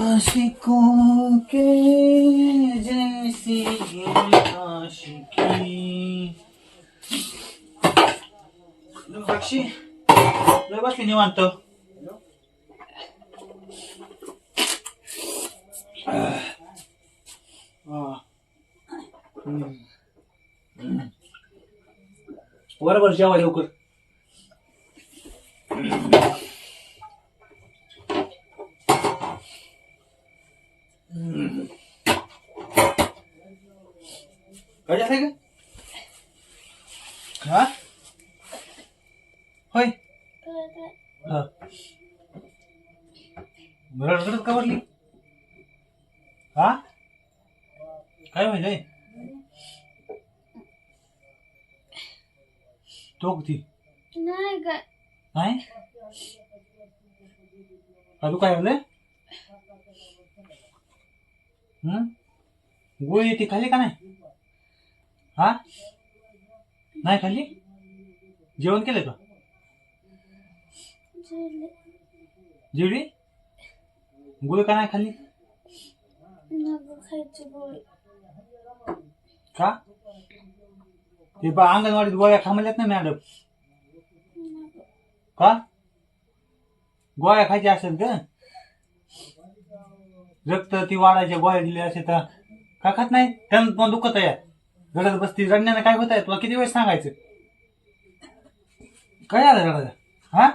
आशिकों के जैसी आशिकी। साक्षी लय बसली निवांत। बरोबर जेवा लवकर. का? हा? होय. हा. रडरड का भरली हा? काय माहिती तो. किती नाही काय नाही? अजून काय झालं हम्म गोळी ती खाल्ली का नाही? हा? नाही खाल्ली? जेवण केलं का? जेवले. गोळी का नाही खाल्ली? का? ते बा अंगणवाडीत गोळ्या खा म्हणल्यात ना मॅडम. का? गोळ्या खायच्या असेल का रक्त ती वाढायच्या गोळ्या दिल्या असेल तर? का खात नाही? त्यानं पण दुखत आहे. रडत बसती रडण्यानं काय होत आहे तुला किती वेळ सांगायचं? काय आलं रडायला? हा?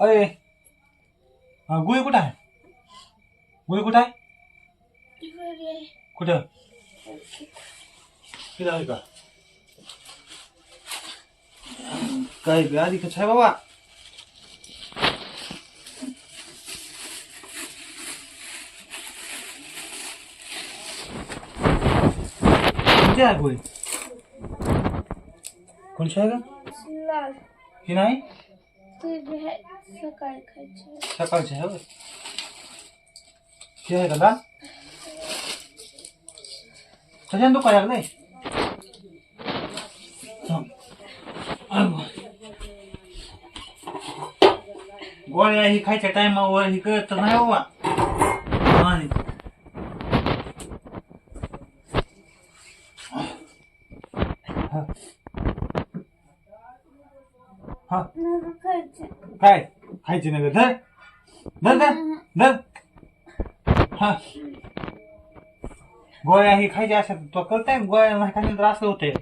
अरे हा, गुळी कुठं आहे? गुळी कुठं आहे. कुठं? तिथं आहे का? काय आधी कसं आहे बाबा? कोणती आहे गोळी कोणची आहे का लाल ही नाही ते बी आहे सकाळी खायची सकाळची आहे होय. ही आहे का लाल कशाने दुखायला लागलंय थांब. अगं. गोळ्या ही खायच्या टायमावर ही कळत नाही बाबा आणि हा. हा नको खायची काय? खायची नाही? धर. धर धर धर. हा. गोळ्या ही खायची असतात तो कळताय गोळ्या नाही खाल्ली तर असं होतंय.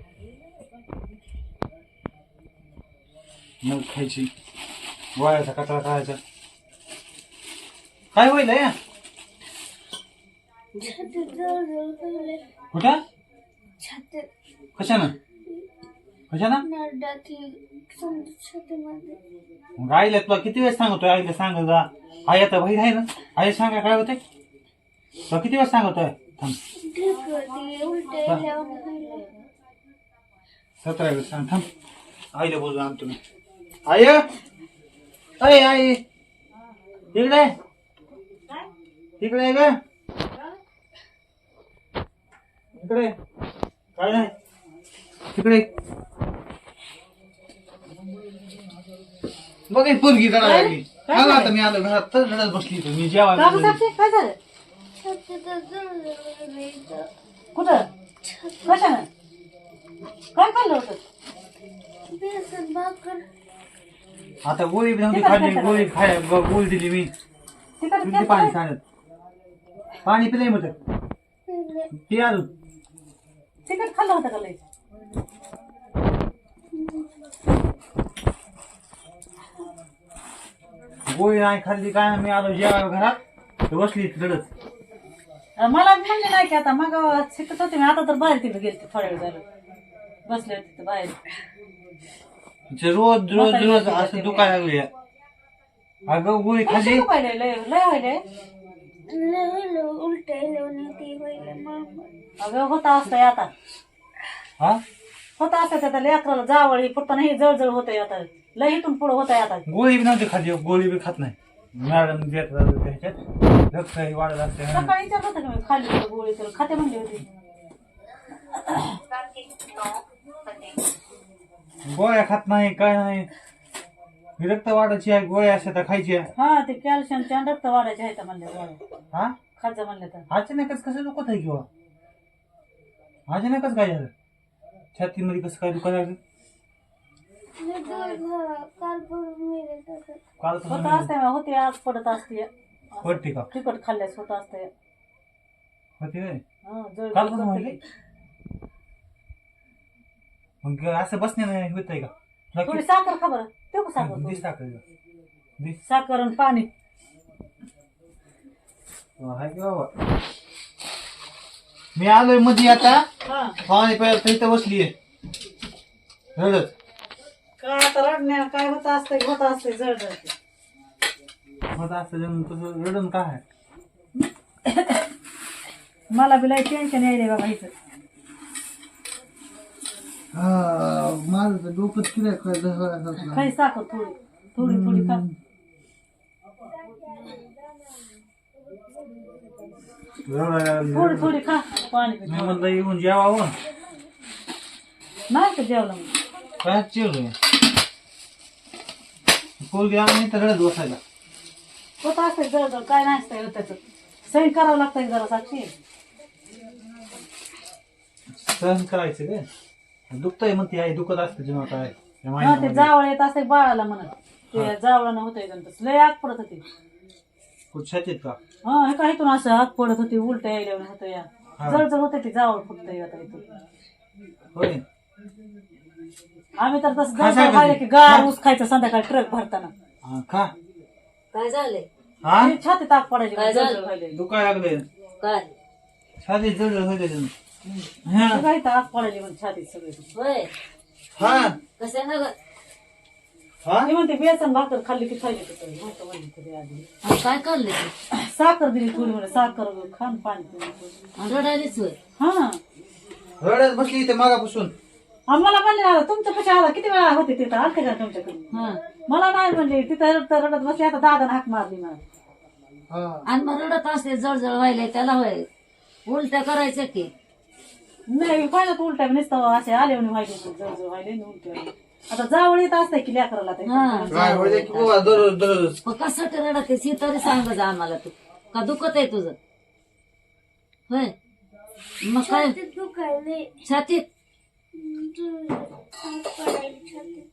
मग खायची. गोळ्याचा कचरा खायचा काय होईल या कुठं? कशानं? छातीमध्ये मग आईला तुला किती वेळ सांगतोय? आईला सांगत जा आई आता बाहेर आहे ना? आई सांगा काय होते तुला किती वेळ सांगतोय? थांब. सतरा वेळ सांग. थांब. आईला बोलू आम तुम्ही. आय अय आई. इकडे. इकडे आहे का इकडे. काय नाही? इकडे बघ एक पोरगी रडायला लागली. आला आता मी आलो घरात तर रडत बसली इथं. मी जेवायला काका बसली. साक्षी काय झालं. कुठं? कशानं? काय खाल्लं होतं? आता गोळी बी नव्हती खाल्ली. गोळी खाय ग- गोळी दिली मी. तिकडे पाणी सांगत. पाणी पिलंय पिले. पी अजून. तिकट खाल्लं होतं का लई? गोळी नाही खाल्ली काय नाही मी आलो जेवायला घरात तर बसली अं, मला म्हणले नाही की आता मग शिकत होते मी आता तर बाहेर तिकडे गेलते थोड्या वेळ झालं बसले होते तिथं बाहेर ते रोज रोज रोज असं दुखायला लागले अगं गोळी खाल्ली लय लय व्हायले लय होईल उलटे येऊन ती होईल मग अगं होता असतंय आता हा होता असतं त्या लेकराला जावळ ही फुटताना ही जळजळ होतंय आता. लय इथून पुढं होतंय आता. गोळी बी नव्हती खाल्ली गोळी बी खात नाही. मॅडम देत राहते त्याच्यात रक्त हे वाढत असते. सकाळी विचारत होतं की मी खाली होतं गोळी तर खाते म्हणली होती. गोळ्या खात नाही काय नाही. ही रक्त वाढायची आहे गोळ्या अशा त्या खायच्या. हा ते कॅल्शियमच्या रक्त वाढायचे आहेत म्हणले गोळ्या. हा? खायचं म्हणले तर. अचानकच कसं दुखत आहे किंवा? अचानकच काय झालं? छातीमध्ये कसं काय दुखत आहे? लय दिवस झाला. काल पडून गेले तसं काल होत कसं असते होते आज पडत असते. पडते का? तिखट खाल्ल्यास होत असते होते होय. हं, जळजळ काल कसं करते व्हायले ती. मग असं बसण्याने होत आहे का? तुला थोडी किती- साखर खबर ते का साखर थोडी? दिस साखर आणि पाणी. हाय की बाबा. मी आलोयमध्ये आता. हा. पाणी प्यायला तर इथं बसलीये. रडत. काय आता रडण्या काय होत असतंय होत असतंय जळजळ मग असं जण तसं रडून काय? आहे मला बी लय टेन्शन यायले बघा इथं. माझं तर डोकंच किती काही साखर थोडी. थोडी थोडी खा थोडी थोडी खा पाणी मी म्हणलं येऊन जेवावं. नाही का जेवलं मग? काय जेवलोय पोरगी आम्ही तर बसायला. होत असतंय जळजळ काय नाही असतंय त्याचं. सही करावं लागतंय जरा साक्षी. सहन करायचं काय दुखतंय म्हणते आई दुखत असतं जेव्हा काय हा ते महिन्यामध्ये. जावळ येत असते बाळाला म्हणत. ते जावळानं होतंय तसं. लय आग पडत होती. कुठं छातीत का? हा हे काय इथून असं आग पडत होती उलट यायला होतं या. हा. जळजळ होते ते जावळ फुटतंय आता इथून. होय. आम्ही तर तसं खा जळजळ साखर. की गार. ऊस खायचं संध्याकाळी ट्रक भरताना. हा, का काय झालंय? हा? ते छातीत आग पडायची काय झालं? जळजळ दुखाय लागले काय? छातीत जड होते हा ते काय इथं आग पडायली म्हणजे छातीत सगळी. होय. हा. कसं ना ग मी म्हणते बेसन भाकर खाल्ली की म्हणतो आधी आणि काय करले तू? साखर दिली थोडी म्हणजे साखर खान पाणी. पिऊन. आणि रडायलीच होय. हा. रडत बसली इथे मागापासून. आम्हाला म्हणले आला तुमच्या पैसे आला? किती वेळा होते तिथं आलते का तुमच्याकडे हा. मला नाही म्हणले तिथं रडत रडत बसली आता दादा हाक मारली मला. हा. आणि मग रडत असते जळजळ व्हायला त्याला होय. उलट्या करायच्या की. नाही पाहिलं उलट्या नुसतं असे आले म्हणे व्हायले जवळ व्हायले आणि उलट्या. व्हायले. आता जावळ येत असते की लेकराला ते हा. दररोज दररोज मग कशासाठी रडत आहे तरी सांग जा आम्हाला तू. का दुखत आहे तुझं? होय? मग काय? ते दुखायले छातीत छातीत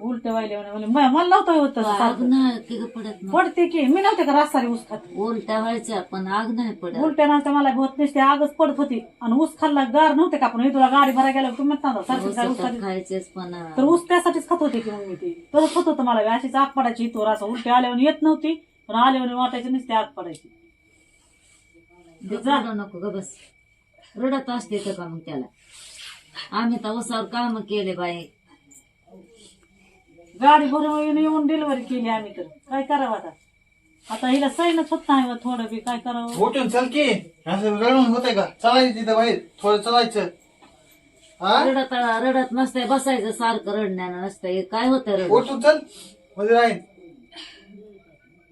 उलट्या व्हायले म्हणे म्हणे, म- मला नव्हतं होत तसं सारखं. पडत नाही पडते की मी नव्हते का रास्तारी ऊस खात उलट्या व्हायच्या पण आग नाही पडत. उलट्या नव्हत्या मला होत नसते आगच पडत होती. आणि ऊस खाल्ला गार नव्हते का आपण? हे तुला गाडी भरायला गेलो तुम्ही म्हणता ना, सारखी काय ऊस ऊसात खाते. खायचेच पण तर ऊस त्यासाठीच खात होते की मग मी ते? तसंच होत होतं मला. अशीच आग पडायची इथवर असं उलटी आल्यावर येत नव्हती पण आल्यावर वाटायची नुसती आग पडायची. रडू नको ग बस. रडत असते तर का मग त्याला? आम्ही तर उसावर काम केले बाई. गाडी भरून येऊन डिलिव्हरी केली आम्ही तर. काय करावं आता? आता हिला सैनच होत नाही बा थोडं बी. काय करावं? उठून चल की. असं रडून होतंय का? चलायचं तिथं बाहेर. थोडं चलायचं. हा? रडत रडत नसतंय बसायचं सारखं रडण्यानं नसतंय. काय होतं रडत? उठून चल. मध्ये राहील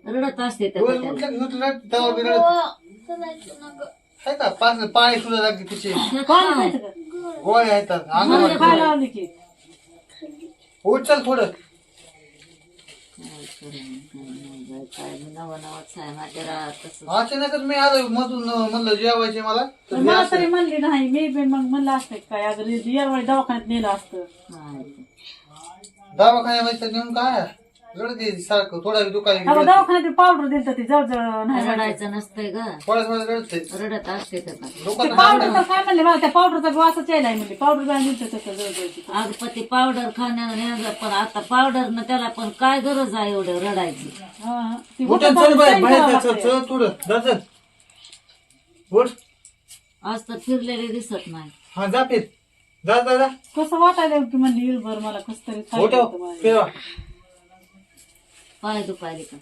रडत असते तर रोज त्याला. उठलं की उठलं रड, तेव्हा बी रडत. चलायचं ना ग आहे का? पाच पाणी सुद्धा लागते तिचे. पाणी प्यायचं का? गोळ्या येतात अंगावर खायला लावली की. उठ चल थोडं. काय नवं नवंच आहे माझ्या राहत तसं अचानकच मी आलो मधून म्हणलं जेवायचे मला. तर तर मला म्हणली नाही मी बी मग म्हणलं असतं काय अगं यावेळी दवाखान्यात नेलं असतं. दवाखान्यामध्ये नेऊन काय? रडते सारखं थोडा. दवाखान्यात पावडर दिलं ती नाही व्हायचं. रडायचं नसतंय ग. रडते. रडत असते ते पावडर तर काय म्हणले मला त्या पावडरचा वासच यायला म्हणले. पावडर काय दिलं आगपती पावडर पण आता पावडर न त्याला पण काय गरज आहे एवढं रडायची? हा, ती उठून होतं चल बाहेर पण बाहेर जावं चल लागतंय. चल थोडं जा चल. उठ. आज तर फिरलेले दिसत नाही. हा जा फिर. जा जा जा. कसं वाटायला की म्हणली येईल मला कसं तरी खायला. फिरवा. पाय दुखायले का?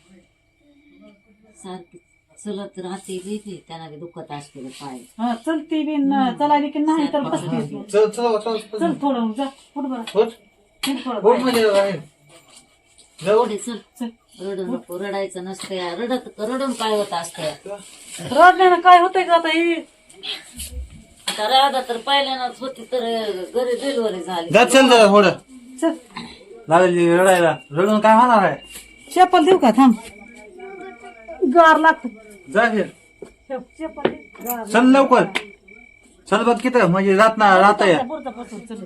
सारखी चलत राहते येते त्यांना बी दुखत असते पाय. हा चलती बी न चलायली की नाही तर बसतीस मग. चल चल चल चल थोडं जा उठ बरं. उठ. चल थोडं. उठ बाहेर. म्हणजे बाहेर. जा उठ. पुढे चल. चल. रडू नको रडायचं नसतंय. रडत रडून काय होत असतंय? रडण्यानं काय होतंय का आता ही? आता राधा तर पहिल्यानंच होती तर घरी डिलिव्हरी झाली. जा चल जरा थोडं चल. लागली रडायला. रडून काय होणार आहे? चप्पल देऊ का? थांब. गार लागत. जा घे. चप्पल दे. गार चल लवकर. चल बघ किती म्हणजे रात ना रात आहे पुढचं पसरून चल